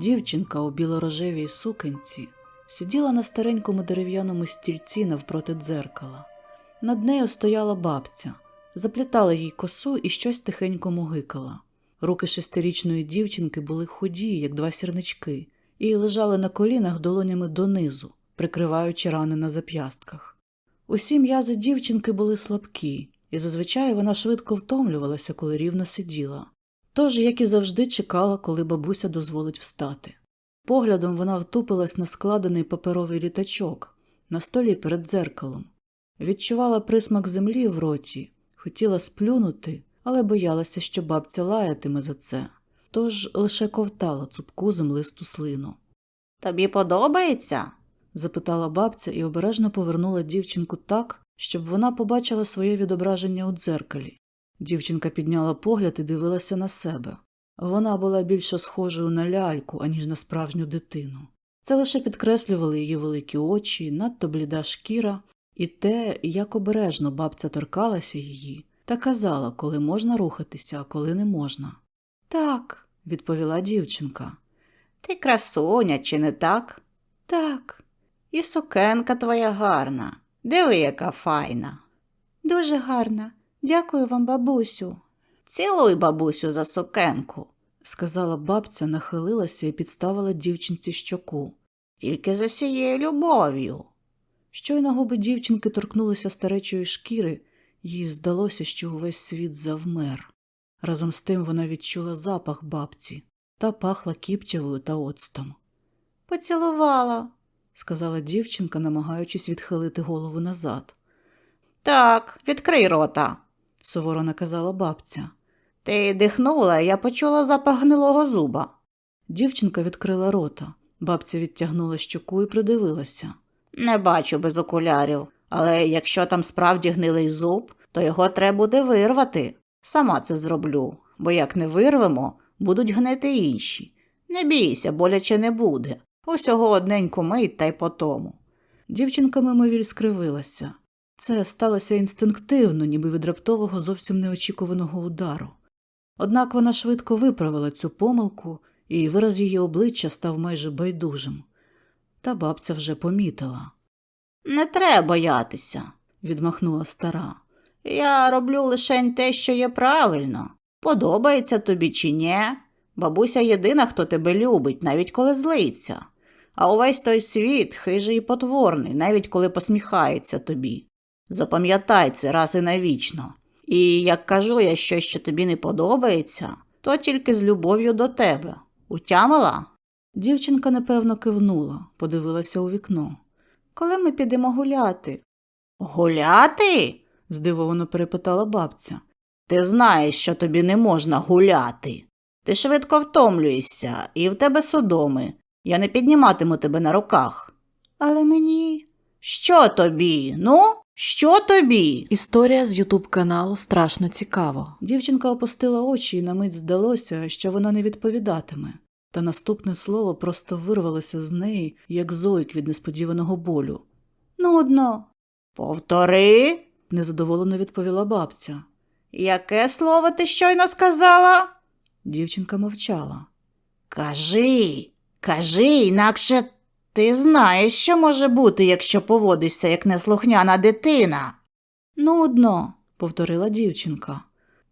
Дівчинка у білорожевій сукенці сиділа на старенькому дерев'яному стільці навпроти дзеркала. Над нею стояла бабця, заплітала їй косу і щось тихенько мугикала. Руки шестирічної дівчинки були худі, як два сірнички, і лежали на колінах долонями донизу, прикриваючи рани на зап'ястках. Усі м'язи дівчинки були слабкі, і зазвичай вона швидко втомлювалася, коли рівно сиділа. Тож, як і завжди, чекала, коли бабуся дозволить встати. Поглядом вона втупилась на складений паперовий літачок на столі перед дзеркалом. Відчувала присмак землі в роті, хотіла сплюнути, але боялася, що бабця лаятиме за це, тож лише ковтала цупку землисту слину. Тобі подобається? запитала бабця і обережно повернула дівчинку так, щоб вона побачила своє відображення у дзеркалі. Дівчинка підняла погляд і дивилася на себе. Вона була більше схожою на ляльку, аніж на справжню дитину. Це лише підкреслювали її великі очі, надто бліда шкіра і те, як обережно бабця торкалася її та казала, коли можна рухатися, а коли не можна. Так, відповіла дівчинка. Ти красуня, чи не так? Так, І сукенка твоя гарна. Диви, яка файна. дуже гарна. Дякую вам, бабусю, Цілуй бабусю за сукенку. сказала бабця, нахилилася і підставила дівчинці щоку. Тільки за сією любов'ю. Щойно губи дівчинки торкнулися старечої шкіри, їй здалося, що увесь світ завмер. Разом з тим вона відчула запах бабці та пахла кіптявою та оцтом. Поцілувала, сказала дівчинка, намагаючись відхилити голову назад. Так, відкрий рота. Суворо наказала бабця. Ти дихнула, я почула запах гнилого зуба. Дівчинка відкрила рота. Бабця відтягнула щоку і придивилася. Не бачу без окулярів, але якщо там справді гнилий зуб, то його треба буде вирвати. Сама це зроблю, бо як не вирвемо, будуть гнити інші. Не бійся, боляче не буде. Усього одненьку мить та й по тому. Дівчинка мимовіль скривилася. Це сталося інстинктивно, ніби від раптового зовсім неочікуваного удару. Однак вона швидко виправила цю помилку, і вираз її обличчя став майже байдужим. Та бабця вже помітила, Не треба боятися. відмахнула стара. Я роблю лише те, що є правильно. Подобається тобі чи ні? Бабуся єдина, хто тебе любить, навіть коли злиться. А увесь той світ хижий і потворний, навіть коли посміхається тобі. Запам'ятай це раз і навічно. І як кажу я щось, що тобі не подобається, то тільки з любов'ю до тебе. Утямила? Дівчинка непевно кивнула, подивилася у вікно. Коли ми підемо гуляти? Гуляти? здивовано перепитала бабця. Ти знаєш, що тобі не можна гуляти. Ти швидко втомлюєшся, і в тебе судоми. Я не підніматиму тебе на руках. Але мені. Що тобі? Ну, що тобі? Історія з Ютуб каналу страшно цікаво. Дівчинка опустила очі і на мить здалося, що вона не відповідатиме. Та наступне слово просто вирвалося з неї, як зойк від несподіваного болю. Нудно, Повтори, незадоволено відповіла бабця. яке слово ти щойно сказала? Дівчинка мовчала. Кажи, кажи, інакше ти знаєш, що може бути, якщо поводишся як неслухняна дитина. Нудно, повторила дівчинка.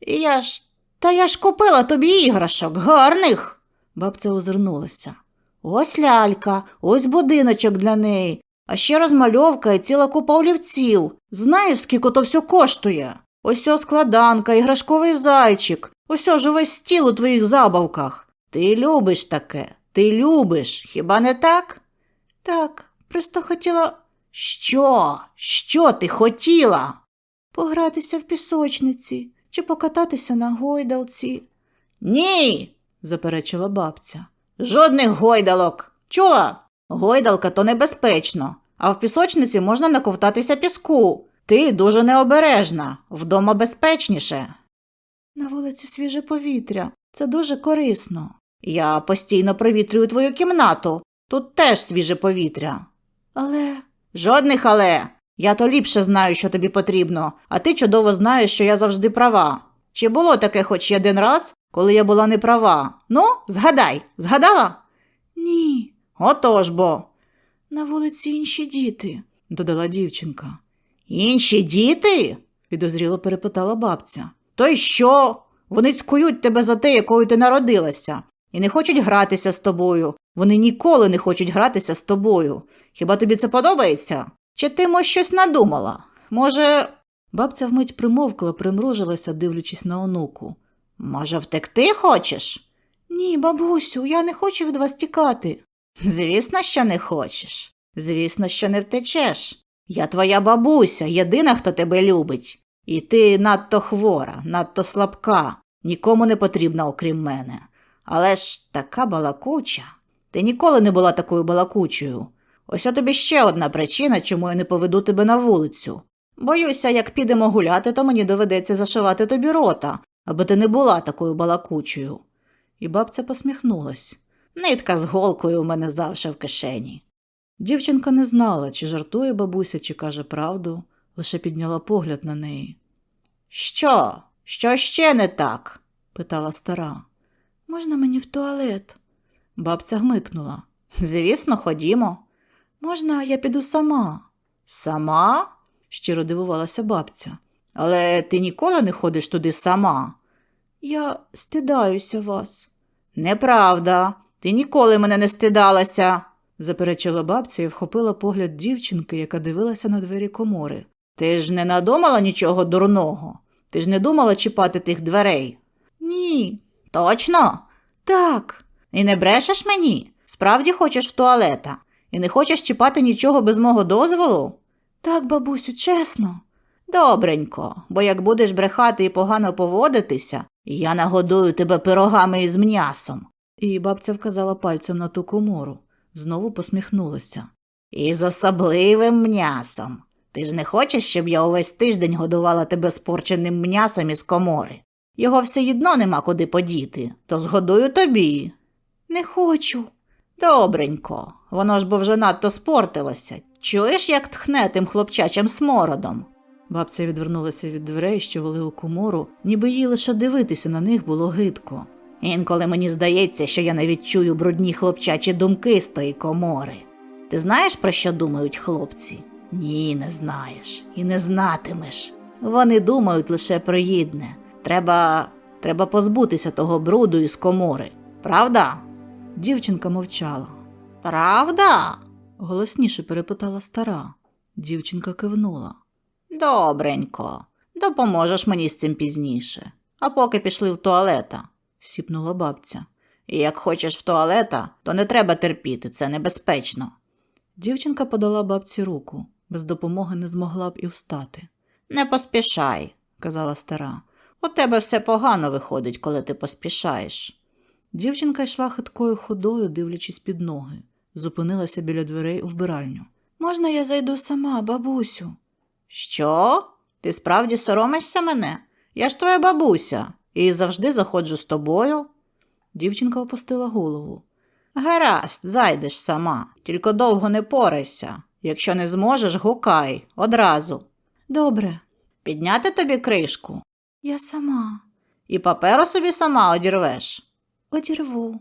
Я ж. Та я ж купила тобі іграшок, гарних. Бабця озирнулася. Ось лялька, ось будиночок для неї, а ще розмальовка і ціла купа олівців. Знаєш, скільки то все коштує? Ось о складанка, іграшковий зайчик, ось ж увесь стіл у твоїх забавках. Ти любиш таке, ти любиш, хіба не так? Так, просто хотіла Що? Що ти хотіла? погратися в пісочниці. чи покататися на гойдалці. Ні, заперечила бабця. Жодних гойдалок. Чула? Гойдалка то небезпечно, а в пісочниці можна наковтатися піску. Ти дуже необережна, вдома безпечніше. На вулиці свіже повітря. Це дуже корисно. Я постійно провітрюю твою кімнату. Тут теж свіже повітря. Але. Жодних але. Я то ліпше знаю, що тобі потрібно, а ти чудово знаєш, що я завжди права. Чи було таке хоч один раз, коли я була не права? Ну, згадай, згадала? Ні. Отож бо. На вулиці інші діти, додала дівчинка. Інші діти? Підозріло перепитала бабця. То й що? Вони цькують тебе за те, якою ти народилася, і не хочуть гратися з тобою. Вони ніколи не хочуть гратися з тобою. Хіба тобі це подобається? Чи ти мо щось надумала? Може, Бабця вмить примовкла, примружилася, дивлячись на онуку. може, втекти хочеш? Ні, бабусю, я не хочу від вас тікати. Звісно, що не хочеш. Звісно, що не втечеш. Я твоя бабуся, єдина, хто тебе любить. І ти надто хвора, надто слабка, нікому не потрібна, окрім мене. Але ж така балакуча. Ти ніколи не була такою балакучою. Ось тобі ще одна причина, чому я не поведу тебе на вулицю. Боюся, як підемо гуляти, то мені доведеться зашивати тобі рота, аби ти не була такою балакучою. І бабця посміхнулась. Нитка з голкою у мене завжди в кишені. Дівчинка не знала, чи жартує бабуся, чи каже правду, лише підняла погляд на неї. Що? Що ще не так? питала стара. Можна мені в туалет? Бабця гмикнула. Звісно, ходімо. Можна, я піду сама, Сама? щиро дивувалася бабця. Але ти ніколи не ходиш туди сама. Я стидаюся вас, Неправда. Ти ніколи мене не стидалася. заперечила бабця і вхопила погляд дівчинки, яка дивилася на двері комори. Ти ж не надумала нічого дурного. Ти ж не думала чіпати тих дверей. Ні, Точно? так. І не брешеш мені? Справді хочеш в туалета? І не хочеш чіпати нічого без мого дозволу? Так, бабусю, чесно. Добренько, бо як будеш брехати і погано поводитися, я нагодую тебе пирогами із м'ясом. І бабця вказала пальцем на ту комору, знову посміхнулася. І з особливим м'ясом. Ти ж не хочеш, щоб я увесь тиждень годувала тебе спорченим м'ясом із комори? Його все одно нема куди подіти, то згодую тобі. Не хочу. Добренько, воно ж бо вже надто спортилося. Чуєш, як тхне тим хлопчачим смородом? Бабця відвернулася від дверей, що вели у комору, ніби їй лише дивитися на них було гидко. Інколи мені здається, що я навіть чую брудні хлопчачі думки з тої комори. Ти знаєш, про що думають хлопці? Ні, не знаєш і не знатимеш. Вони думають лише про їдне. Треба, треба позбутися того бруду із комори. Правда? Дівчинка мовчала. Правда? Голосніше перепитала стара. Дівчинка кивнула. Добренько. Допоможеш мені з цим пізніше. А поки пішли в туалета, сіпнула бабця. І як хочеш в туалета, то не треба терпіти, це небезпечно. Дівчинка подала бабці руку, без допомоги не змогла б і встати, Не поспішай, казала стара. У тебе все погано виходить, коли ти поспішаєш. Дівчинка йшла хиткою ходою, дивлячись під ноги, зупинилася біля дверей у вбиральню. Можна я зайду сама, бабусю? Що? Ти справді соромишся мене? Я ж твоя бабуся і завжди заходжу з тобою. Дівчинка опустила голову. Гаразд, зайдеш сама, тільки довго не порайся. Якщо не зможеш, гукай одразу. Добре, Підняти тобі кришку я сама і паперу собі сама одірвеш. одірву.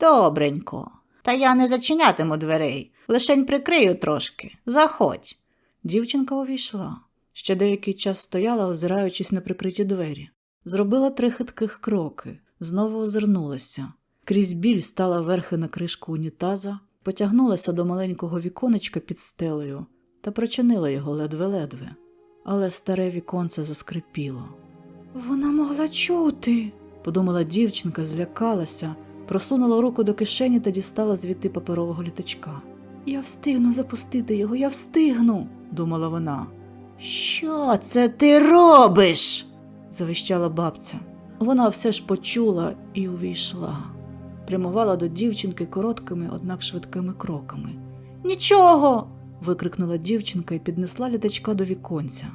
Добренько. Та я не зачинятиму дверей, лишень прикрию трошки. Заходь. Дівчинка увійшла. Ще деякий час стояла, озираючись на прикриті двері. Зробила три хитких кроки, знову озирнулася. Крізь біль стала верхи на кришку унітаза, потягнулася до маленького віконечка під стелею та прочинила його ледве-ледве. Але старе віконце заскрипіло. Вона могла чути, подумала дівчинка, злякалася, просунула руку до кишені та дістала звідти паперового літачка. Я встигну запустити його, я встигну, думала вона. Що це ти робиш? завищала бабця. Вона все ж почула і увійшла. Прямувала до дівчинки короткими, однак швидкими кроками. Нічого. викрикнула дівчинка і піднесла літачка до віконця.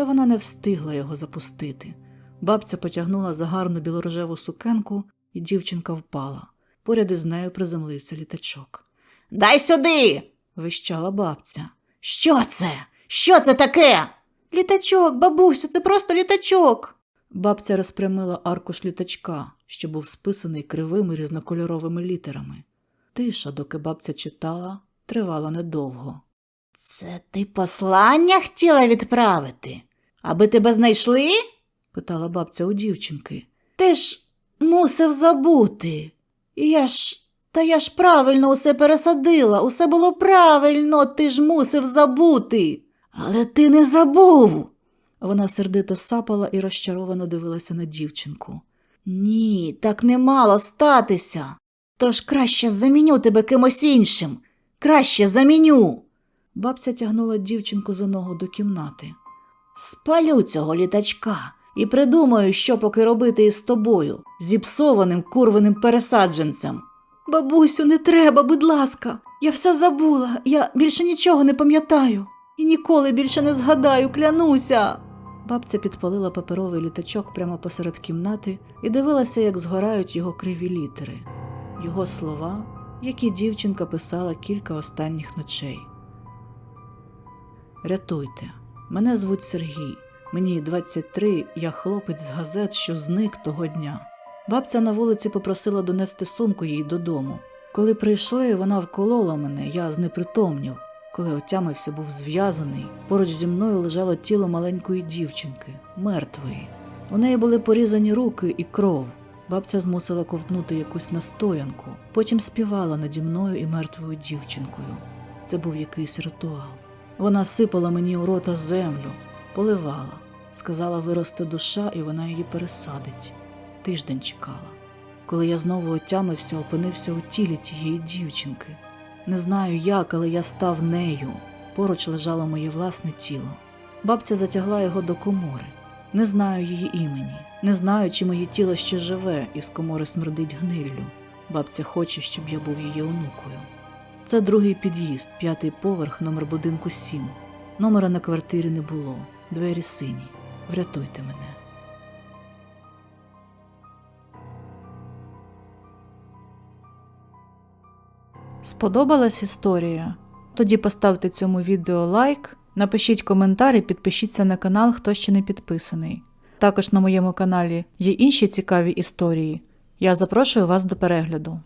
Та вона не встигла його запустити. Бабця потягнула за гарну білорожеву сукенку, і дівчинка впала. Поряд із нею приземлився літачок. Дай сюди. Вищала бабця. Що це? Що це таке? Літачок, бабусю, це просто літачок. Бабця розпрямила аркуш літачка, що був списаний кривими різнокольоровими літерами. Тиша, доки бабця читала, тривала недовго. Це ти послання хотіла відправити? Аби тебе знайшли? питала бабця у дівчинки. Ти ж мусив забути. Я ж. Та я ж правильно усе пересадила, усе було правильно, ти ж мусив забути. Але ти не забув. Вона сердито сапала і розчаровано дивилася на дівчинку. Ні, так не мало статися. Тож краще заміню тебе кимось іншим. Краще заміню. Бабця тягнула дівчинку за ногу до кімнати. Спалю цього літачка і придумаю, що поки робити із тобою, зіпсованим курваним пересадженцем. Бабусю, не треба, будь ласка. Я все забула. Я більше нічого не пам'ятаю. І ніколи більше не згадаю, клянуся. Бабця підпалила паперовий літачок прямо посеред кімнати і дивилася, як згорають його криві літери, його слова, які дівчинка писала кілька останніх ночей. Рятуйте, мене звуть Сергій. Мені 23, я хлопець з газет, що зник того дня. Бабця на вулиці попросила донести сумку їй додому. Коли прийшли, вона вколола мене, я знепритомнів. Коли отямився, був зв'язаний, поруч зі мною лежало тіло маленької дівчинки, мертвої. У неї були порізані руки і кров. Бабця змусила ковтнути якусь настоянку, потім співала наді мною і мертвою дівчинкою. Це був якийсь ритуал. Вона сипала мені у рота землю, поливала, сказала виросте душа, і вона її пересадить. Тиждень чекала. Коли я знову отямився, опинився у тілі тієї дівчинки. Не знаю як, але я став нею. Поруч лежало моє власне тіло. Бабця затягла його до комори. Не знаю її імені, не знаю, чи моє тіло ще живе, і з комори смердить гниллю. Бабця хоче, щоб я був її онукою. Це другий під'їзд, п'ятий поверх, номер будинку 7. Номера на квартирі не було. Двері сині. Врятуйте мене. Сподобалась історія? Тоді поставте цьому відео лайк, напишіть коментар і підпишіться на канал, хто ще не підписаний. Також на моєму каналі є інші цікаві історії. Я запрошую вас до перегляду.